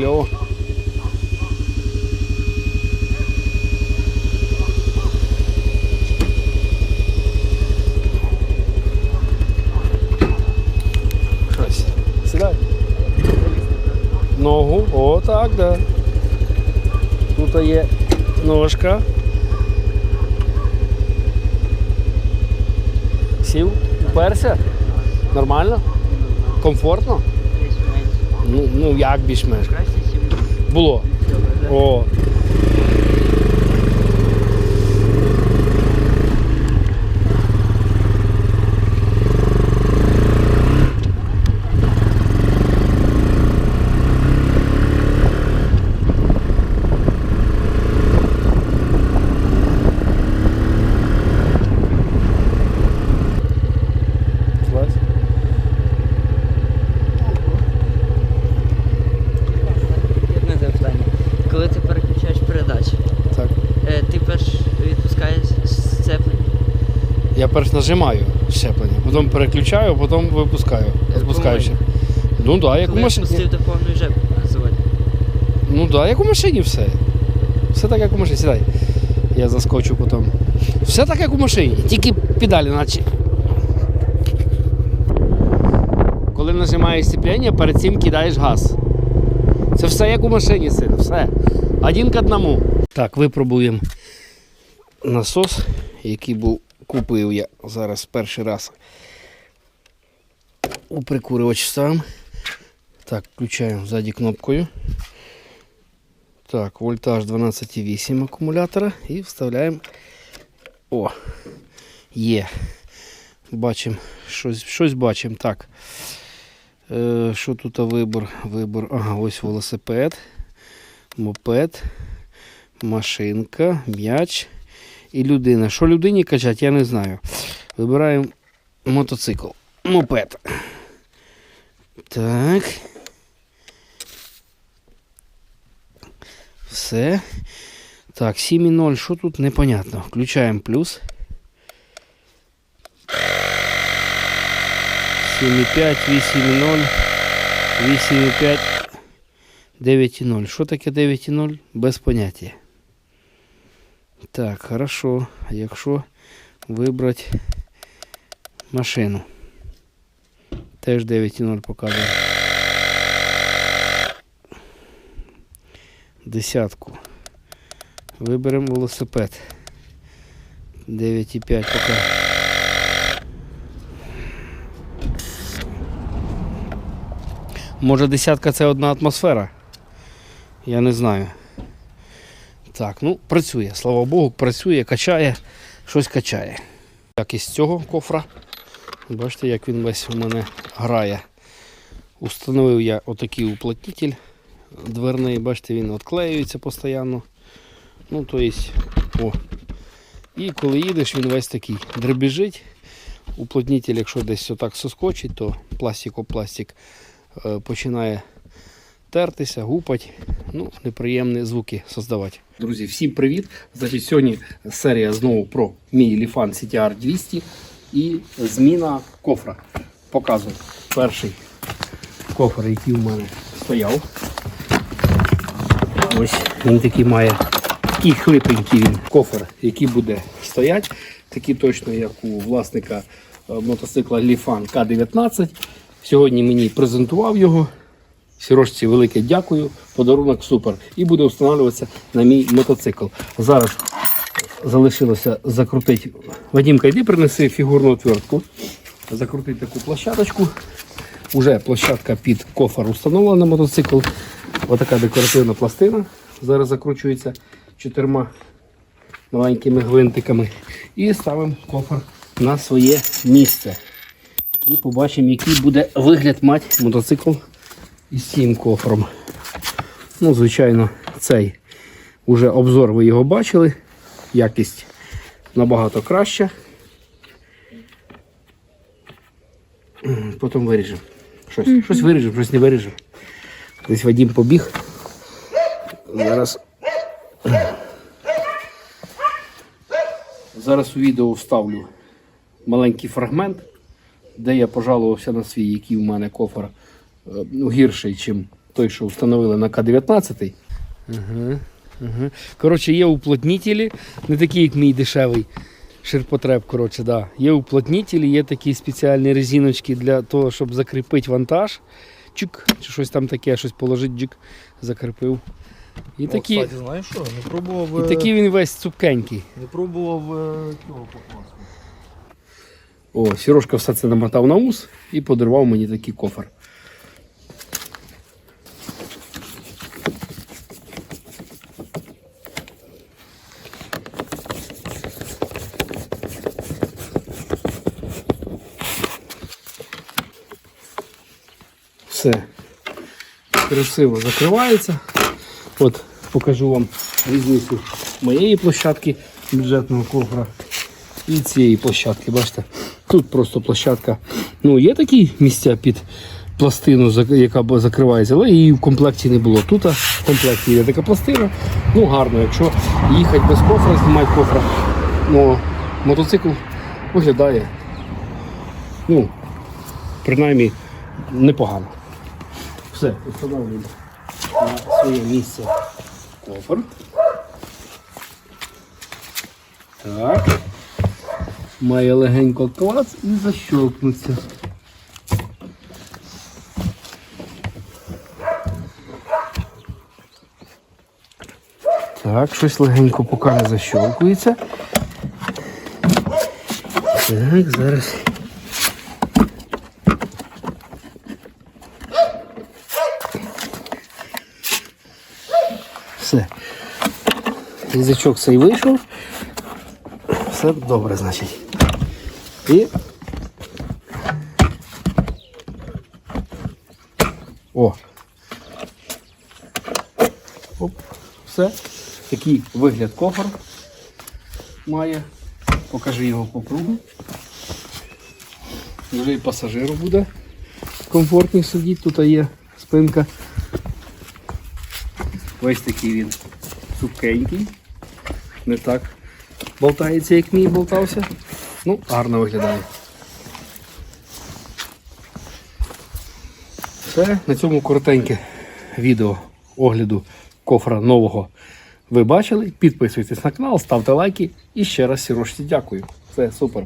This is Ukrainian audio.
кльово. Щось. Сідай. Ногу. О, так, да. Тут є ножка. Сів, уперся. Нормально? Комфортно? Ну, ну як більш-менш? Було. О. Я перш нажимаю щеплення, потім переключаю, потім випускаю. Запускаю ще. Ну так, да, як у Коли машині. пустив до повної вже називати. Ну так, да, як у машині все. Все так, як у машині. Сідай. Я заскочу потім. Все так, як у машині, тільки педалі наче. Коли нажимаєш сцеплення, перед цим кидаєш газ. Це все як у машині, син, все. Один к одному. Так, випробуємо насос, який був купив я зараз перший раз. У прикурювач сам. Так, включаємо ззаді кнопкою. Так, вольтаж 12,8 акумулятора і вставляємо. О, є. Бачимо, щось, щось бачимо. Так. Е, що тут вибор? Вибор. Ага, ось велосипед, мопед, машинка, м'яч і людина. Що людині качати, я не знаю. Вибираємо мотоцикл. Мопед. Так. Все. Так, 7,0, що тут непонятно. Включаємо плюс. 7,5, 8,0, 8,5, 9,0. Що таке 9,0? Без поняття. Так, хорошо. Якщо вибрати машину. Теж 9,0 показує. Десятку. Виберемо велосипед. 9,5 поки. Може десятка це одна атмосфера? Я не знаю. Так, ну працює, слава Богу, працює, качає, щось качає. Як із цього кофра. Бачите, як він весь у мене грає. Установив я отакий уплотнитель дверний, бачите, він відклеюється постійно. Ну, то есть, о. І коли їдеш, він весь такий дребіжить. Уплотнитель, якщо десь отак соскочить, то пластик-о-пластик е, починає тертися, гупати. Ну, неприємні звуки создавати. Друзі, всім привіт! Значить, сьогодні серія знову про мій Lifan CTR 200 і зміна кофра. Показую перший кофр, який у мене стояв. Ось він такий має такий хлипенький він кофр, який буде стояти. Такий точно, як у власника е, мотоцикла Lifan К19. Сьогодні мені презентував його. Сірожці велике дякую. Подарунок супер. І буде встановлюватися на мій мотоцикл. Зараз залишилося закрутити. Вадімка, йди принеси фігурну отвертку. Закрутити таку площадочку. Уже площадка під кофр установлена на мотоцикл. Отака декоративна пластина. Зараз закручується чотирма маленькими гвинтиками. І ставимо кофр на своє місце. І побачимо, який буде вигляд мати мотоцикл із цим кофром. Ну, звичайно, цей уже обзор ви його бачили. Якість набагато краща. Потім виріжемо. Щось, щось виріжемо, щось не виріжемо. Десь Вадім побіг. Зараз. Зараз у відео вставлю маленький фрагмент, де я пожалувався на свій, який у мене кофр е, ну, гірший, ніж той, що встановили на К-19. Угу, угу. Коротше, є уплотнітелі, не такі, як мій дешевий ширпотреб. Коротше, да. Є уплотнітелі, є такі спеціальні резиночки для того, щоб закріпити вантаж. Чик, чи щось там таке, щось положить, джик, закріпив. І, О, такі, кстати, знаєш що? Не пробував, і е, такий він весь цупкенький. не пробував е, цього покласти. О, Сірошка все це намотав на ус і подарував мені такий кофер. Все красиво закривається. От покажу вам різницю моєї площадки бюджетного кофра і цієї площадки. Бачите, тут просто площадка. Ну, є такі місця під пластину, яка закривається, але її в комплекті не було. Тут в комплекті є така пластина. Ну, гарно, якщо їхати без кофра, знімати кофра. Ну, мотоцикл виглядає. Ну, принаймні, непогано. Все, встановлюємо на своє місце кофр. Так. Має легенько клац і защелкнуться. Так, щось легенько поки не защелкується. Так, зараз. Все. Язичок цей вийшов. Все добре, значить. І. О. Оп. Все. Такий вигляд кофр має. Покажи його по кругу. Вже і пасажиру буде комфортніше сидіти. Тут є спинка. Ось такий він сухенький. Не так болтається, як мій болтався. Ну, гарно виглядає. Все, на цьому коротеньке відео огляду кофра нового ви бачили. Підписуйтесь на канал, ставте лайки і ще раз Сірошці дякую. Все супер.